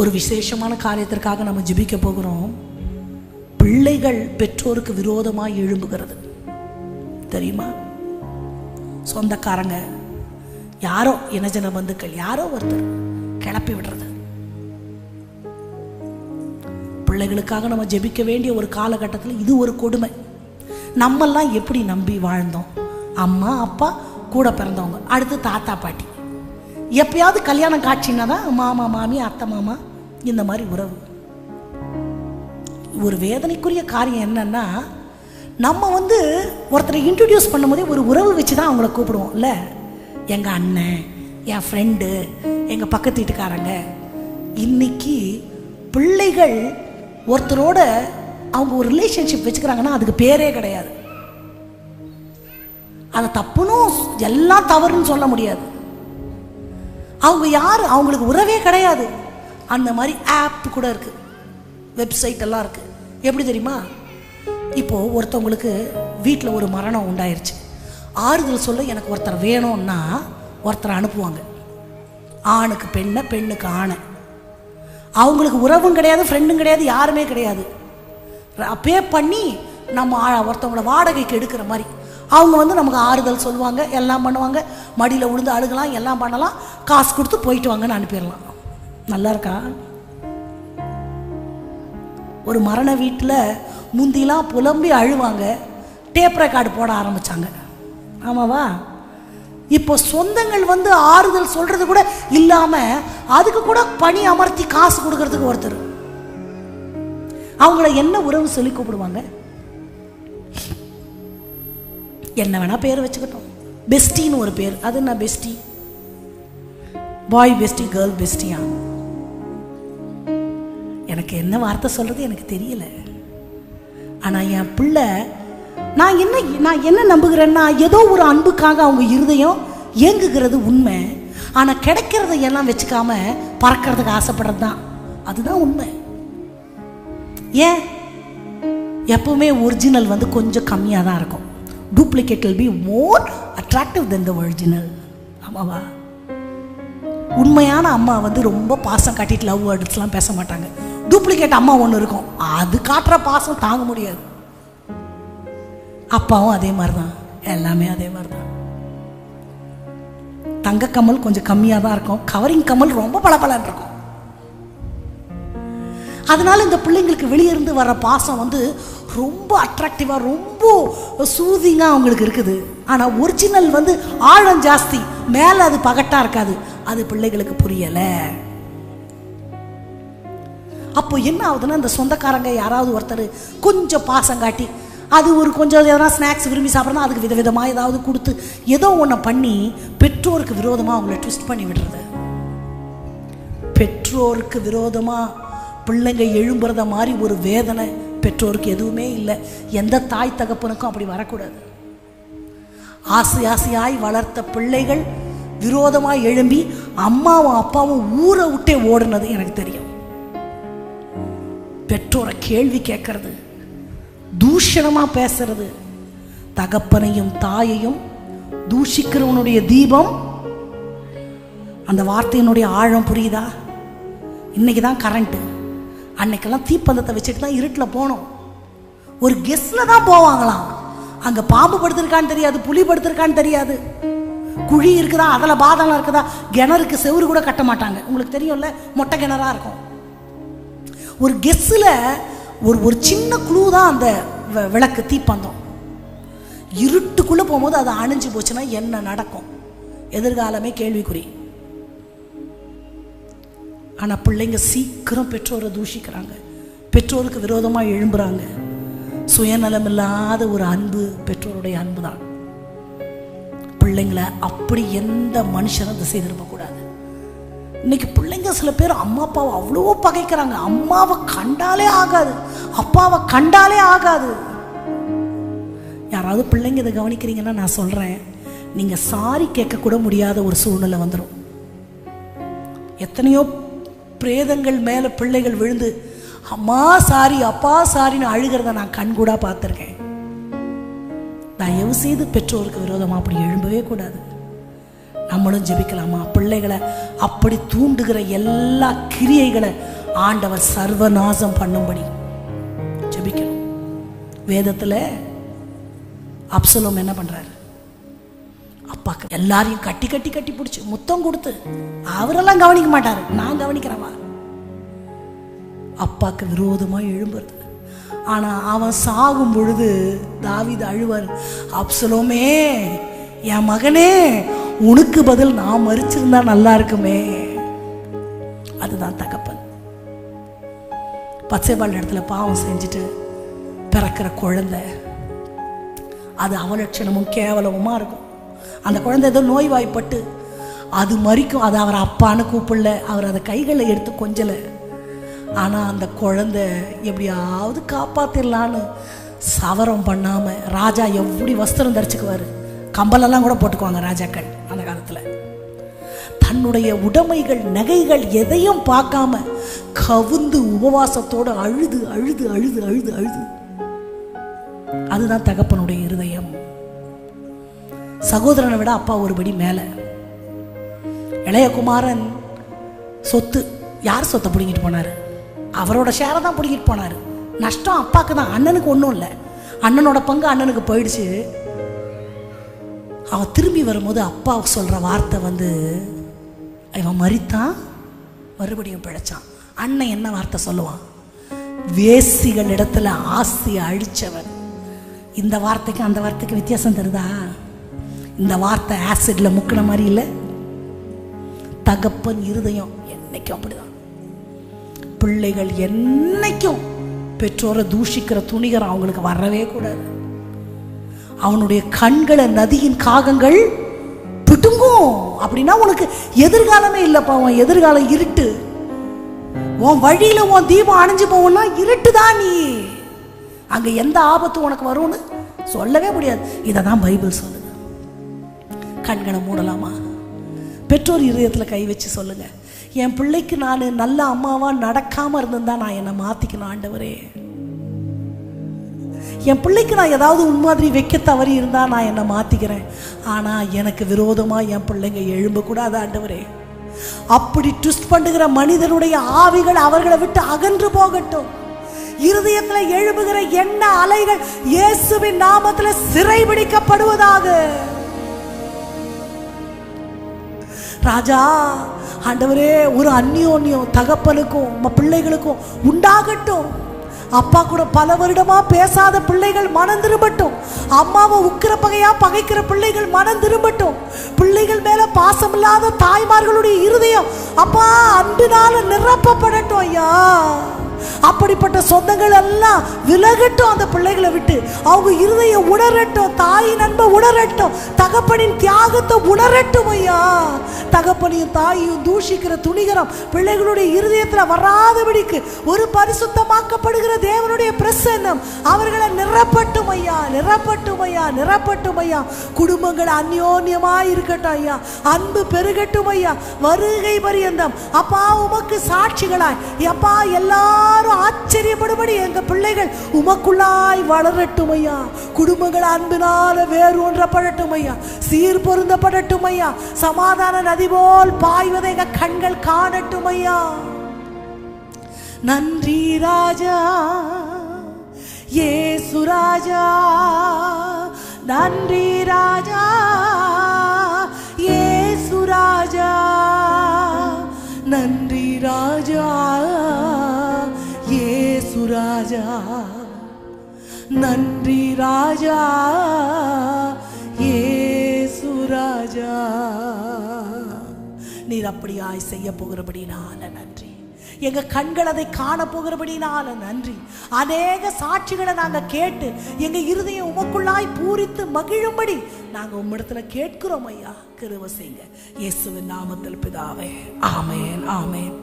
ஒரு விசேஷமான காரியத்திற்காக நம்ம ஜெபிக்க போகிறோம். பிள்ளைகள் பெற்றோருக்கு விரோதமாக எழும்புகிறது. தெரியுமா? சொந்தக்காரங்க யாரோ இனஜன பந்துக்கள் யாரோ ஒருத்தர் கிளப்பி விடுறது. பிள்ளைகளுக்காக நம்ம ஜெபிக்க வேண்டிய ஒரு காலகட்டத்தில் இது ஒரு கொடுமை. நம்மெல்லாம் எப்படி நம்பி வாழ்ந்தோம்? அம்மா அப்பா கூட பிறந்தவங்க அடுத்து தாத்தா பாட்டி. எப்பயாவது கல்யாணம் காட்சின்னா தான் மாமா மாமி அத்தை மாமா இந்த மாதிரி உறவு. ஒரு வேதனைக்குரிய காரியம் என்னன்னா நம்ம வந்து ஒருத்தரை இன்ட்ரடியூஸ் பண்ணும்போதே ஒரு உறவு வச்சு தான் அவங்கள கூப்பிடுவோம்ல எங்கள் அண்ணன் என் ஃப்ரெண்டு எங்கள் பக்கத்து வீட்டுக்காரங்க. இன்னைக்கு பிள்ளைகள் ஒருத்தரோட அவங்க ஒரு ரிலேஷன்ஷிப் வச்சுக்கிறாங்கன்னா அதுக்கு பேரே கிடையாது. அதை தப்புனும் எல்லாம் தவறுன்னு சொல்ல முடியாது. அவங்க யார்? அவங்களுக்கு உறவே கிடையாது. அந்த மாதிரி ஆப் கூட இருக்குது வெப்சைட் எல்லாம் இருக்குது எப்படி தெரியுமா? இப்போது ஒருத்தவங்களுக்கு வீட்டில் ஒரு மரணம் உண்டாயிருச்சு. ஆறுதல் சொல்ல எனக்கு ஒருத்தர் வேணும்னா ஒருத்தரை அனுப்புவாங்க. ஆணுக்கு பெண்ணை பெண்ணுக்கு ஆணை. அவங்களுக்கு உறவும் கிடையாது ஃப்ரெண்டும் கிடையாது யாருமே கிடையாது. பே பண்ணி நம்ம ஒருத்தவங்களை ஒருத்தவங்கள வாடகைக்கு எடுக்கிற மாதிரி. அவங்க வந்து நமக்கு ஆறுதல் சொல்லுவாங்க எல்லாம் பண்ணுவாங்க. மடியில் விழுந்து அழுகலாம் எல்லாம் பண்ணலாம். காசு கொடுத்து போயிட்டு வாங்கன்னு அனுப்பிடலாம். நல்லா இருக்கா ஒரு மரண வீட்டில் முந்திலாம் புலம்பி அழுவாங்க. டேப் ரெக்கார்டு போட ஆரம்பிச்சாங்க. ஆமாவா? இப்போ சொந்தங்கள் வந்து ஆறுதல் சொல்றது கூட இல்லாமல் அதுக்கு கூட பணி அமர்த்தி காசு கொடுக்கறதுக்கு ஒருத்தர். அவங்கள என்ன உறவு சொல்லி கூப்பிடுவாங்க? என்ன வேணா பேர் வச்சுக்கிட்டோம். பெஸ்டின்னு ஒரு பேர். அது என்ன பெஸ்டி பாய் பெஸ்டி கேர்ள் பெஸ்டியா எனக்கு என்ன வார்த்தை சொல்கிறது எனக்கு தெரியல. ஆனால் என் பிள்ளை நான் என்ன நான் என்ன நம்புகிறேன்னா ஏதோ ஒரு அன்புக்காக அவங்க இருதயம் இயங்குகிறது உண்மை. ஆனால் கிடைக்கிறத எல்லாம் வச்சுக்காம பறக்கிறதுக்கு ஆசைப்படுறது தான். அதுதான் உண்மை. ஏன்? எப்பவுமே ஒரிஜினல் வந்து கொஞ்சம் கம்மியாக தான் இருக்கும். Duplicate will be more attractive then the original ஆமாவா? உண்மையான அம்மா வந்து ரொம்ப பாசம் காட்டிட்டு லவ் வேர்ட்ஸ்லாம் பேச மாட்டாங்க. டூப்ளிகேட் அம்மா ஒன்று இருக்கும். அது காட்டுற பாசம் தாங்க முடியாது. அப்பாவும் அதே மாதிரி தான் எல்லாமே அதே மாதிரி தான் தங்க கமல் கொஞ்சம் கம்மியாக தான் இருக்கும். கவரிங் கமல் ரொம்ப பளபளன்னு இருக்கும். அதனால இந்த பிள்ளைங்களுக்கு வெளியிருந்து வர பாசம் வந்து ரொம்ப அட்ராக்டிவாக ரொம்ப சூதிங்காக அவங்களுக்கு இருக்குது. ஆனால் ஒரிஜினல் வந்து ஆழம் ஜாஸ்தி. மேலே அது பகட்டாக இருக்காது. அது பிள்ளைகளுக்கு புரியலை. அப்போ என்ன ஆகுதுன்னா அந்த சொந்தக்காரங்க யாராவது ஒருத்தர் கொஞ்சம் பாசம் காட்டி அது ஒரு கொஞ்சம் எதனா ஸ்நாக்ஸ் விரும்பி சாப்பிட்றதா அதுக்கு விதவிதமாக ஏதாவது கொடுத்து ஏதோ ஒன்று பண்ணி பெற்றோருக்கு விரோதமாக அவங்கள ட்விஸ்ட் பண்ணி விடுறது. பெற்றோருக்கு விரோதமாக பிள்ளைங்க எழும்புறத மாதிரி ஒரு வேதனை பெற்றோருக்கு எதுவுமே இல்லை. எந்த தாய் தகப்பனுக்கும் அப்படி வரக்கூடாது. ஆசை ஆசையாய் வளர்த்த பிள்ளைகள் விரோதமாக எழும்பி அம்மாவும் அப்பாவும் ஊரை விட்டே ஓடுனது எனக்கு தெரியும். பெற்றோரை கேள்வி கேட்கறது தூஷணமாக பேசுறது தகப்பனையும் தாயையும் தூஷிக்கிறவனுடைய தீபம் அந்த வார்த்தையினுடைய ஆழம் புரியுதா? இன்னைக்கு தான் கரண்ட்டு அன்னைக்கெல்லாம் தீப்பந்தத்தை வச்சுட்டு தான் இருட்டில் போனோம். ஒரு கெஸ்டில் தான் போவாங்களாம். அங்கே பாம்பு படுத்திருக்கான்னு தெரியாது புலி படுத்திருக்கான்னு தெரியாது. குழி இருக்குதா அதில் பாதாளம் இருக்குதா? கிணறுக்கு செவரு கூட கட்ட மாட்டாங்க. உங்களுக்கு தெரியும்ல மொட்டை கிணறாக இருக்கும். ஒரு கெஸ்ஸில் ஒரு ஒரு சின்ன குழு தான் அந்த வ- விளக்கு தீப்பந்தம். இருட்டுக்குள்ளே போகும்போது அது அணிஞ்சு போச்சுன்னா என்ன நடக்கும்? எதிர்காலமே கேள்விக்குறி. ஆனால் பிள்ளைங்க சீக்கிரம் பெற்றோரை தூஷிக்கிறாங்க. பெற்றோருக்கு விரோதமாக எழும்புறாங்க. சுயநலம் இல்லாத ஒரு அன்பு பெற்றோருடைய அன்பு தான் பிள்ளைங்களை அப்படி எந்த மனுஷனும் திசை செய்திருக்கக்கூடாது இன்னைக்கு பிள்ளைங்க சில பேர் அம்மா அப்பாவை அவ்வளோ பகைக்கிறாங்க. அம்மாவை கண்டாலே ஆகாது. அப்பாவை கண்டாலே ஆகாது. யாராவது பிள்ளைங்க இதை கவனிக்கிறீங்கன்னா நான் சொல்கிறேன் நீங்கள் சாரி கேட்கக்கூட முடியாத ஒரு சூழ்நிலை வந்துடும் எத்தனையோ பிரேதங்கள் மேலே பிள்ளைகள் விழுந்து அம்மா சாரி அப்பா சாரின்னு அழுகிறத நான் கண்கூடா பார்த்துருக்கேன். தயவு செய்து பெற்றோருக்கு விரோதமாக அப்படி எழும்பவே கூடாது. நம்மளும் ஜெபிக்கலாமா? பிள்ளைகளை அப்படி தூண்டுகிற எல்லா கிரியைகளை ஆண்டவர் சர்வநாசம் பண்ணும்படி ஜெபிக்கணும். வேதத்தில் அப்சலோம் என்ன பண்றாரு? அப்பாக்கு எல்லாரையும் கட்டி கட்டி கட்டி பிடிச்சி முத்தம் கொடுத்து அவரெல்லாம் கவனிக்க மாட்டார். நான் கவனிக்கிறவா அப்பாக்கு விரோதமாக எழும்புறது. ஆனா அவன் சாகும் பொழுது தாவித அழுவார் அப்சலோமே என் மகனே உனக்கு பதில் நான் மறிச்சிருந்தா நல்லா இருக்குமே. அதுதான் தகப்பன். பச்சைபால் இடத்துல பாவம் செஞ்சுட்டு பிறக்கிற குழந்தை. அது அவலட்சணமும் கேவலமுமா இருக்கும். அந்த குழந்தை ஏதோ நோய்வாய்ப்பட்டு அது மறிக்கும். அது அவர் அப்பான்னு கூப்பிடல. அவர் அதை கைகளில் எடுத்து கொஞ்சலை. ஆனால் அந்த குழந்தை எப்படியாவது காப்பாற்றிடலான்னு சவரம் பண்ணாமல் ராஜா எப்படி வஸ்திரம் தரிச்சுக்குவார்? கம்பலெல்லாம் கூட போட்டுக்குவாங்க ராஜாக்கள். காலத்தில். தன்னுடைய உடைமைகள் நகைகள் எதையும் பார்க்காம கவுந்து உபவாசத்தோடு அழுது அழுது அழுது அழுது அழுது. அதுதான் தகப்பனுடைய இருதயம். சகோதரனை விட அப்பா ஒருபடி மேல. இளையகுமாரன் சொத்து யார் சொத்தை பிடிங்கிட்டு போனாரு? அவரோட ஷேரை தான் பிடிங்கிட்டு போனாரு. நஷ்டம் அப்பாவுக்கு தான் அண்ணனுக்கு ஒன்றும் இல்லை. அண்ணனோட பங்கு அண்ணனுக்கு போயிடுச்சு. அவன் திரும்பி வரும்போது அப்பா சொல்கிற வார்த்தை வந்து இவன் மறித்தான் மறுபடியும் பிழைச்சான். அண்ணன் என்ன வார்த்தை சொல்லுவான்? வேசிகள் இடத்துல ஆசையை அழிச்சவன். இந்த வார்த்தைக்கு அந்த வார்த்தைக்கு வித்தியாசம் தருதா இந்த வார்த்தை ஆசிட்ல முக்கின மாதிரி இல்லை. தகப்பன் இருதயம் என்னைக்கும் அப்படிதான். பிள்ளைகள் என்னைக்கும் பெற்றோரை தூஷிக்கிற துணிகரம் அவங்களுக்கு வரவே கூடாது. அவனுடைய கண்களை நதியின் காகங்கள் பிடுங்கும். அப்படின்னா உனக்கு எதிர்காலமே இல்லைப்பா உன் எதிர்காலம் இருட்டு. உன் வழியில உன் தீபம் அணைஞ்சு போவோம்னா இருட்டு தான் நீ? அங்க எந்த ஆபத்து உனக்கு வரும்னு சொல்லவே முடியாது. இதை தான் பைபிள் சொல்லுது. கண்களை மூடலாமா? பெற்றோர் இதயத்தில் கை வச்சு சொல்லுங்க. என் பிள்ளைக்கு நான் நல்ல அம்மாவா நடக்காம இருந்திருந்தா நான் என்னை மாத்திக்கணும் ஆண்டவரே. என் பிள்ளைக்கு நான் ஏதாவது உன்மாதிரி வைக்க தவறி இருந்தால் நான் என்னை மாற்றிக்கிறேன் ஆனால் எனக்கு விரோதமாக என் பிள்ளைங்க எழும்பக்கூடாது ஆண்டவரே. அப்படி ட்விஸ்ட் பண்ணுகிற மனிதனுடைய ஆவிகள் அவர்களை விட்டு அகன்று போகட்டும். இருதயத்தில் எழும்புகிற எண்ண அலைகள் இயேசுவின் நாமத்துல சிறைபிடிக்கப்படுவதாக. ராஜா ஆண்டவரே ஒரு அந்யோன்யம் தகப்பனுக்கும் நம்ம பிள்ளைகளுக்கும் உண்டாகட்டும். அப்பா கூட பல வருடமா பேசாத பிள்ளைகள் மனம் திரும்பட்டும். அம்மாவை உக்கிற பகையா பகைக்கிற பிள்ளைகள் மனம் திரும்பட்டும். பிள்ளைகள் மேல பாசமில்லாத தாய்மார்களுடைய இருதயம் அப்பா அன்பினால நிரப்பப்படட்டும் ஐயா. அப்படிப்பட்ட சொந்தங்கள் எல்லாம் விலகட்டும் அந்த பிள்ளைகளை விட்டு. அவங்க இருதயம் உணரட்டும் தாயின் அன்பை உணரட்டும் தகப்பனின் தியாகத்தை உணரட்டும் ஐயா. தகப்பனையும் தாயையும் தூஷிக்கிற துணிகரம் பிள்ளைகளுடைய இருதயத்தில் வராதபடிக்கு ஒரு பரிசுத்தமாக்கப்படுகிற தேவனுடைய பிரசன்னம் அவர்களை நிரப்பட்டும் ஐயா நிரப்பட்டும் ஐயா நிரப்பட்டும் ஐயா. குடும்பங்கள் அந்யோன்யமா இருக்கட்டும் ஐயா. அன்பு பெருகட்டும் ஐயா. வருகை பரியந்தம். அப்பா உமக்கு சாட்சிகளாய். அப்பா எல்லாரும் ஆச்சரியப்படும்படி எங்க பிள்ளைகள் உமக்குள்ளாய் வளரட்டும் ஐயா குடும்பங்கள் அன்பினால வேறு ஒன்றப்படட்டும் ஐயா சீர் பொருந்தப்படட்டும் ஐயா சமாதான நதி போல் பாய்வதை எங்க கண்கள் காணட்டும் ஐயா நன்றி ராஜா ஏசு ராஜா நன்றி ராஜா ஏசு ராஜா நன்றி ராஜா. ஏசு ராஜா நன்றி ராஜா ஏசு ராஜா. நீர் அப்படியாய் செய்ய போகிறபடினால நன்றி. எங்க கண்கள் அதை காண போகிறபடினால நன்றி. அநேக சாட்சிகளை நாங்க கேட்டு எங்க இருதயம் உமக்குள்ளாய் பூரித்து மகிழும்படி நாங்க உம்மிடத்துல கேட்கிறோம் ஐயா. கிருவ செய்யுங்க. இயேசுவின் நாமத்தில் பிதாவே. ஆமேன் ஆமேன்.